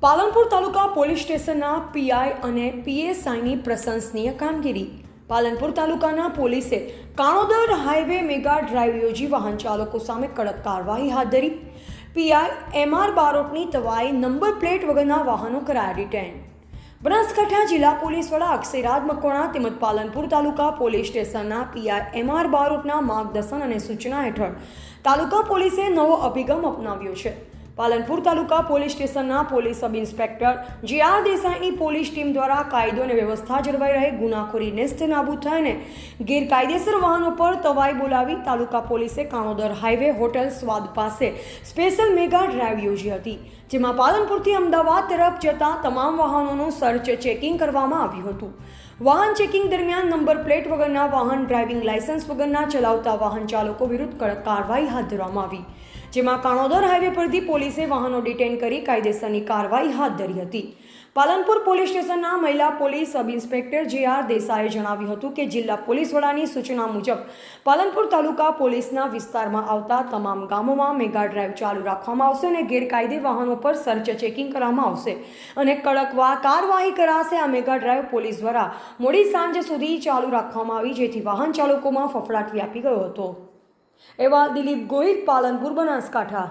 Palanpur taluka police સ્ટેશનના PI અને પીએસઆઈની પ્રશંસનીય કામગીરી. પાલનપુર તાલુકાના પોલીસે કાણોદર હાઈવે મેગા ડ્રાઈવ યોજી વાહન ચાલકો સામે કડક કાર્યવાહી હાથ ધરી. પીઆઈ એમઆર બારોટની તવાઈ નંબર પ્લેટ વગરના વાહનો કરાયા ડિટેન બનાસકાંઠા જિલ્લા પોલીસ વડા અક્ષયરાજ મકવાણા તેમજ પાલનપુર તાલુકા પોલીસ સ્ટેશનના પીઆઈ એમઆર બારોટના માર્ગદર્શન અને સૂચના હેઠળ તાલુકા પોલીસે નવો અભિગમ અપનાવ્યો છે. પાલનપુર તાલુકા પોલીસ સ્ટેશનના police sub inspector J R દેસાઈની police team દ્વારા કાયદો અને વ્યવસ્થા જળવાઈ રહે, ગુનાખોરી નેસ્ત નાબૂદ થાય ને ગેરકાયદેસર વાહનો પર તવાઈ બોલાવી તાલુકા પોલીસે કાણોદર હાઈવે હોટેલ સ્વાદ પાસે સ્પેશિયલ મેગા ડ્રાઈવ યોજી હતી, જેમાં પાલનપુરથી અમદાવાદ તરફ જતા તમામ વાહનોનું સર્ચ ચેકિંગ કરવામાં આવ્યું હતું. વાહન ચેકિંગ દરમિયાન નંબર પ્લેટ વગરના વાહન ડ્રાઇવિંગ લાયસન્સ વગરના ચલાવતા વાહન ચાલકો વિરુદ્ધ કડક કાર્યવાહી હાથ ધરવામાં આવી. જેમાં કાણોદર હાઈવે પરથી પોલીસે વાહનો ડિટેન કરી કાયદેસરની કાર્યવાહી હાથ ધરી હતી. પાલનપુર પોલીસ સ્ટેશનના મહિલા police sub inspector J R દેસાઈએ જણાવ્યું હતું કે જિલ્લા પોલીસ વડાની સૂચના મુજબ પાલનપુર તાલુકા પોલીસના વિસ્તારમાં આવતા તમામ ગામોમાં મેગા ડ્રાઈવ ચાલુ રાખવામાં આવશે અને ગેરકાયદે વાહનો પર સર્ચ ચેકિંગ કરવામાં આવશે અને કડક કાર્યવાહી કરાશે આ મેગા ડ્રાઈવ પોલીસ દ્વારા. મોડી સાંજ સુધી ચાલુ રાખવામાં આવી, જેથી વાહન ચાલકોમાં ફફડાટ વ્યાપી ગયો હતો. એવા દિલીપ ગોહિલ પાલનપુર બનાસકાંઠા.